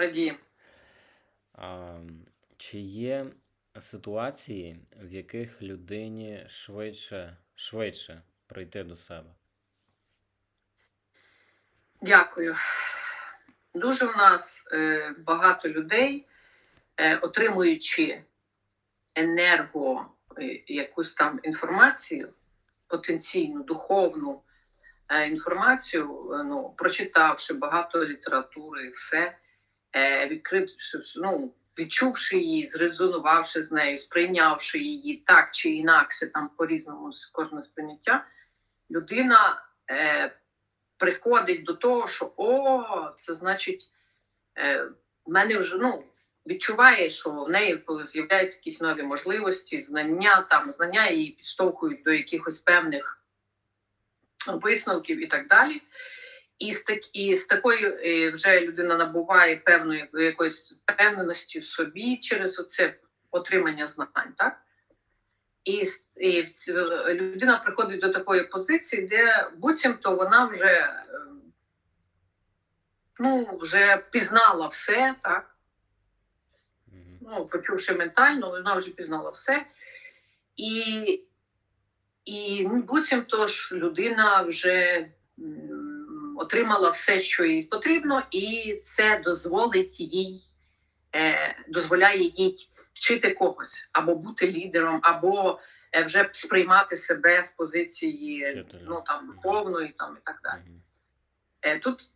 Радіємо. А, чи є ситуації, в яких людині швидше, швидше прийти до себе? Дякую. Дуже в нас е, багато людей, е, отримуючи енерго, е, якусь там інформацію, потенційну, духовну е, інформацію, е, ну, прочитавши багато літератури і все, е, ну, відчувши її, зрезонувавши з нею, сприйнявши її так чи інакше, там по-різному кожне сприйняття, людина. Е, приходить до того, що о, це значить, е, в мене вже ну, відчуває, що в неї коли з'являються якісь нові можливості, знання, там знання її підштовхують до якихось певних висновків і так далі. І з, так, і з такої е, вже людина набуває певної якоїсь впевненості в собі через оце отримання знань, так? І, і людина приходить до такої позиції, де буцімто вона вже, ем, ну, вже пізнала все, так? Ну, почувши ментально, вона вже пізнала все. І, і ну, буцімто ж людина вже отримала все, що їй потрібно, і це дозволить їй, е, дозволяє їй вчити когось, або бути лідером, або е, вже сприймати себе з позиції ну, там, духовної там, і так далі. Е, Тут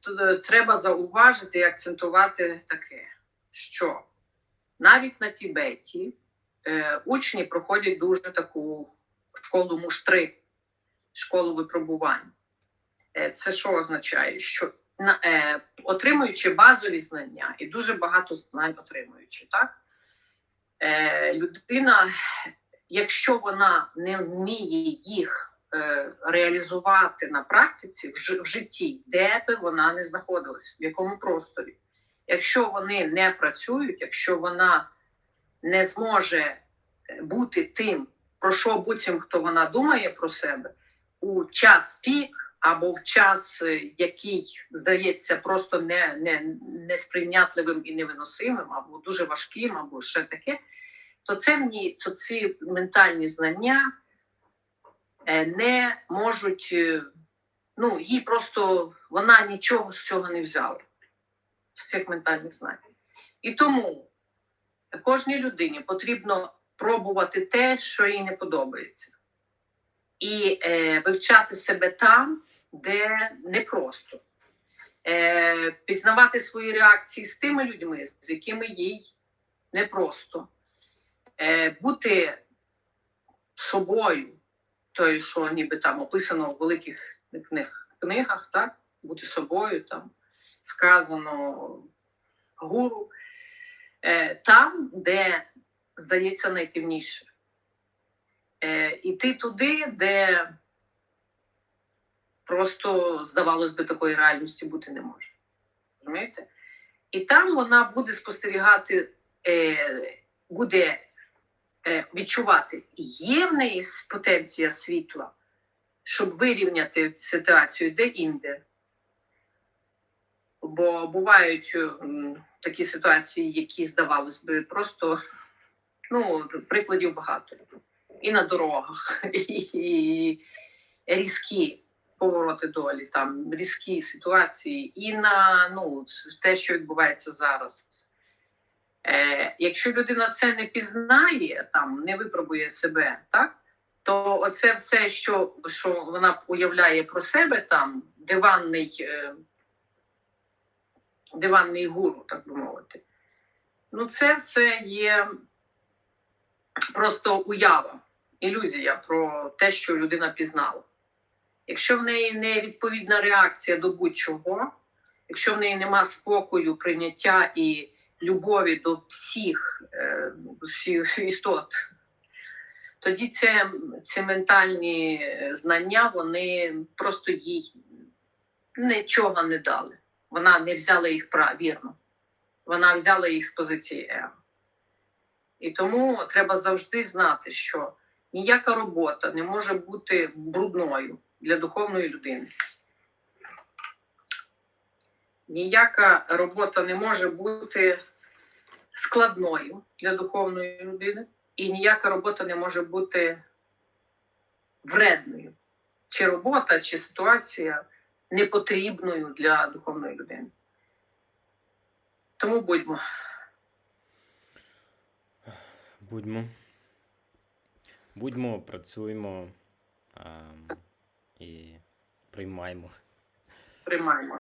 треба зауважити і акцентувати таке, що навіть на Тібеті е, учні проходять дуже таку школу муштри, школу випробувань. Е, це що означає? Що на, е, отримуючи базові знання, і дуже багато знань отримуючи, так? Е, людина, якщо вона не вміє їх е, реалізувати на практиці в, жи- в житті, де би вона не знаходилась, в якому просторі. Якщо вони не працюють, якщо вона не зможе е, бути тим, про що буцім хто вона думає про себе, у час пік або в час, е, який здається просто не, не, несприйнятливим і невиносимим, або дуже важким, або ще таке, то це ній, то ці ментальні знання е, не можуть, е, ну, їй просто вона нічого з цього не взяла, з цих ментальних знань. І тому кожній людині потрібно пробувати те, що їй не подобається, і е, вивчати себе там, де непросто. Е, пізнавати свої реакції з тими людьми, з якими їй непросто. Е, бути собою, той, що ніби там описано в великих книг, книгах, так? бути собою, там сказано гуру, е, там, де здається найтемніше. Е, іти туди, де просто, здавалось би, такої реальності бути не може. Розумієте? І там вона буде спостерігати, е, буде е, відчувати, є в неї потенція світла, щоб вирівняти ситуацію де-інде. Бо бувають такі ситуації, які, здавалось би, просто ну, прикладів багато. І на дорогах, і різкі повороти долі, там різкі ситуації, і на ну, те, що відбувається зараз. Е, якщо людина це не пізнає, там не випробує себе, так то оце все, що, що вона уявляє про себе, там диванний, е, диванний гуру, так би мовити. Ну, це все є просто уява, ілюзія про те, що людина пізнала. Якщо в неї не відповідна реакція до будь-чого, якщо в неї нема спокою, прийняття і любові до всіх, е, всіх істот, тоді це, ці ментальні е, знання вони просто їй нічого не дали. Вона не взяла їх правірно. Вона взяла їх з позиції его. І тому треба завжди знати, що ніяка робота не може бути брудною для духовної людини. ніяка робота не може бути складною для духовної людини, і ніяка робота не може бути вредною. Чи робота, чи ситуація непотрібною для духовної людини. Тому будьмо. Будьмо. Будьмо, працюємо а, і приймаємо. приймаємо.